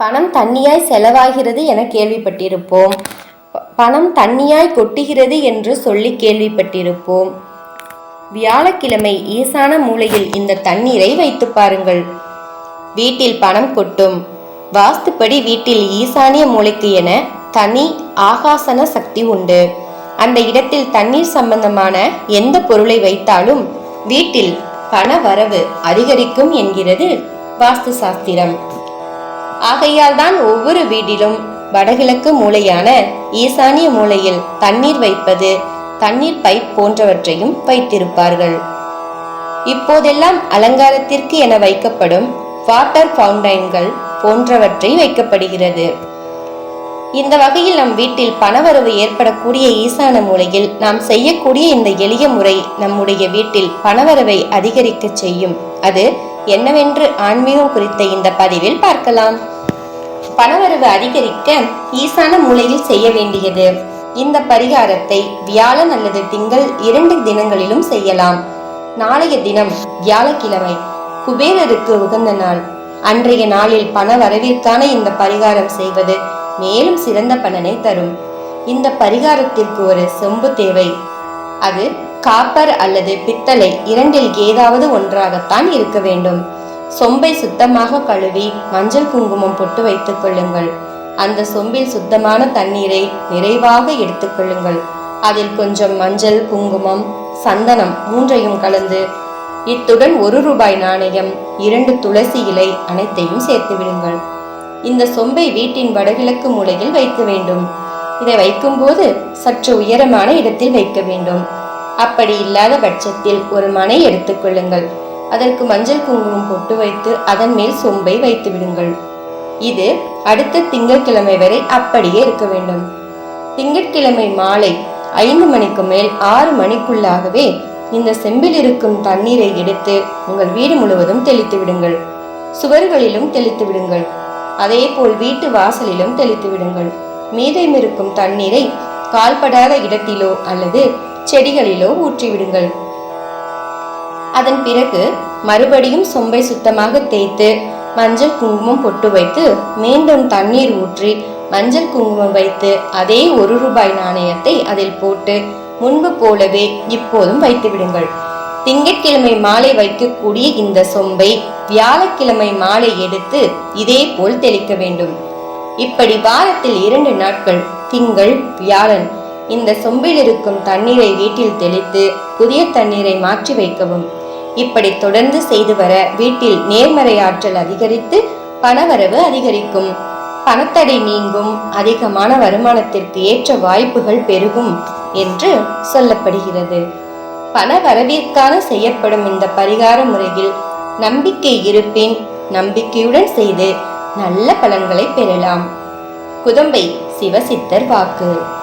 பணம் தண்ணியாய் செலவாகிறது என கேள்விப்பட்டிருப்போம். பணம் தண்ணியாய் கொட்டுகிறது என்று சொல்லி கேள்விப்பட்டிருப்போம். வியாழக்கிழமை ஈசான மூலையில் இந்த தண்ணீரை வைத்து பாருங்கள். வீட்டில் பணம் கொட்டும். வாஸ்துப்படி வீட்டில் ஈசானிய மூலைக்கு என தனி ஆகாசன சக்தி உண்டு. அந்த இடத்தில் தண்ணீர் சம்பந்தமான எந்த பொருளை வைத்தாலும் வீட்டில் பண வரவு அதிகரிக்கும் என்கிறது வாஸ்து சாஸ்திரம் ஆகையால் தான் ஒவ்வொரு வீட்டிலும் வடகிழக்கு மூலையான ஈசானிய மூலையில் தண்ணீர் வைப்பது தண்ணீர் பைப் போன்றவற்றையும் வைத்திருப்பார்கள். இப்போதெல்லாம் அலங்காரத்திற்கு என வைக்கப்படும் வாட்டர் ஃபவுண்டைன்கள் போன்றவற்றை வைக்கப்படுகிறது. இந்த வகையில் நம் வீட்டில் பணவரவு ஏற்படக்கூடிய ஈசான மூலையில் நாம் செய்யக்கூடிய இந்த எளிய முறை நம்முடைய வீட்டில் பணவரவை அதிகரிக்க செய்யும். அது என்னவென்று ஆன்மீகம் குறித்த இந்த பதிவில் பார்க்கலாம். பணவரவு அதிகரிக்க ஈசான மூலையில் செய்ய வேண்டியது. இந்த பரிகாரத்தை வியாழன் அல்லது திங்கள் இரண்டு தினங்களிலும் செய்யலாம். நாளைய தினம் வியாழக்கிழமை குபேரருக்கு உகந்த நாள். அன்றைய நாளில் பண வரவிற்கான இந்த பரிகாரம் செய்வது மேலும் சிறந்த பலனை தரும். இந்த பரிகாரத்திற்கு ஒரு செம்பு தேவை. அது காப்பர் அல்லது பித்தளை இரண்டில் ஏதாவது ஒன்றாகத்தான் இருக்க வேண்டும். சொம்பை சுத்தமாக கழுவி மஞ்சள் குங்குமம் பொட்டு வைத்துக் கொள்ளுங்கள். அந்த சொம்பில் சுத்தமான தண்ணீரை நிறைவாக எடுத்துக்கொள்ளுங்கள் அதில் கொஞ்சம் மஞ்சள் குங்குமம் சந்தனம் மூன்றையும் கலந்து இத்துடன் ஒரு ரூபாய் நாணயம் இரண்டு துளசி இலை அனைத்தையும் சேர்த்து விடுங்கள். இந்த சொம்பை வீட்டின் வடகிழக்கு மூலையில் வைக்க வேண்டும். இதை வைக்கும்போது சற்று உயரமான இடத்தில் வைக்க வேண்டும். அப்படி இல்லாத பட்சத்தில் ஒரு மனை எடுத்துக்கொள்ளுங்கள் அதற்கு மஞ்சள் குங்குமம் பொட்டு வைத்து அதன் மேல் சொம்பை வைத்து விடுங்கள். இது அடுத்த திங்கட்கிழமை வரை அப்படியே இருக்க வேண்டும். திங்கட்கிழமை மாலை ஐந்து மணிக்கு மேல் ஆறு மணிக்குள்ளாகவே இந்த செம்பில் இருக்கும் தண்ணீரை எடுத்து உங்கள் வீடு முழுவதும் தெளித்து விடுங்கள். சுவர்களிலும் தெளித்து விடுங்கள். அதே போல் வீட்டு வாசலிலும் தெளித்து விடுங்கள். மீதம் இருக்கும் தண்ணீரை கால்படாத இடத்திலோ அல்லது செடிகளிலோ ஊற்றிவிடுங்கள். அதன் பிறகு மறுபடியும் சொம்பை சுத்தமாக தேய்த்து மஞ்சள் குங்குமம் பொட்டு வைத்து மீண்டும் தண்ணீர் ஊற்றி மஞ்சள் குங்குமம் வைத்து அதே ஒரு ரூபாய் நாணயத்தை அதில் போட்டு முன்பு போலவே இப்போதும் வைத்து விடுங்கள். திங்கட்கிழமை மாலை வைக்கக்கூடிய இந்த சொம்பை வியாழக்கிழமை மாலை எடுத்து இதே போல் தெளிக்க வேண்டும். இப்படி வாரத்தில் இரண்டு நாட்கள் திங்கள் வியாழன் இந்த சொம்பில் இருக்கும் தண்ணீரை வீட்டில் தெளித்து புதிய தண்ணீரை மாற்றி வைக்கவும். இப்படி தொடர்ந்து செய்து வர வீட்டில் நேர்மறை ஆற்றல் அதிகரித்து பணவரவு அதிகரிக்கும். பணத்தடை நீங்கும். அதிகமான வருமானத்திற்கு ஏற்ற வாய்ப்புகள் பெருகும் என்று சொல்லப்படுகிறது. பண வரவிற்கான செய்யப்படும் இந்த பரிகார முறையில் நம்பிக்கை இருப்பின். நம்பிக்கையுடன் செய்து நல்ல பலன்களை பெறலாம். குதம்பை சிவசித்தர் வாக்கு.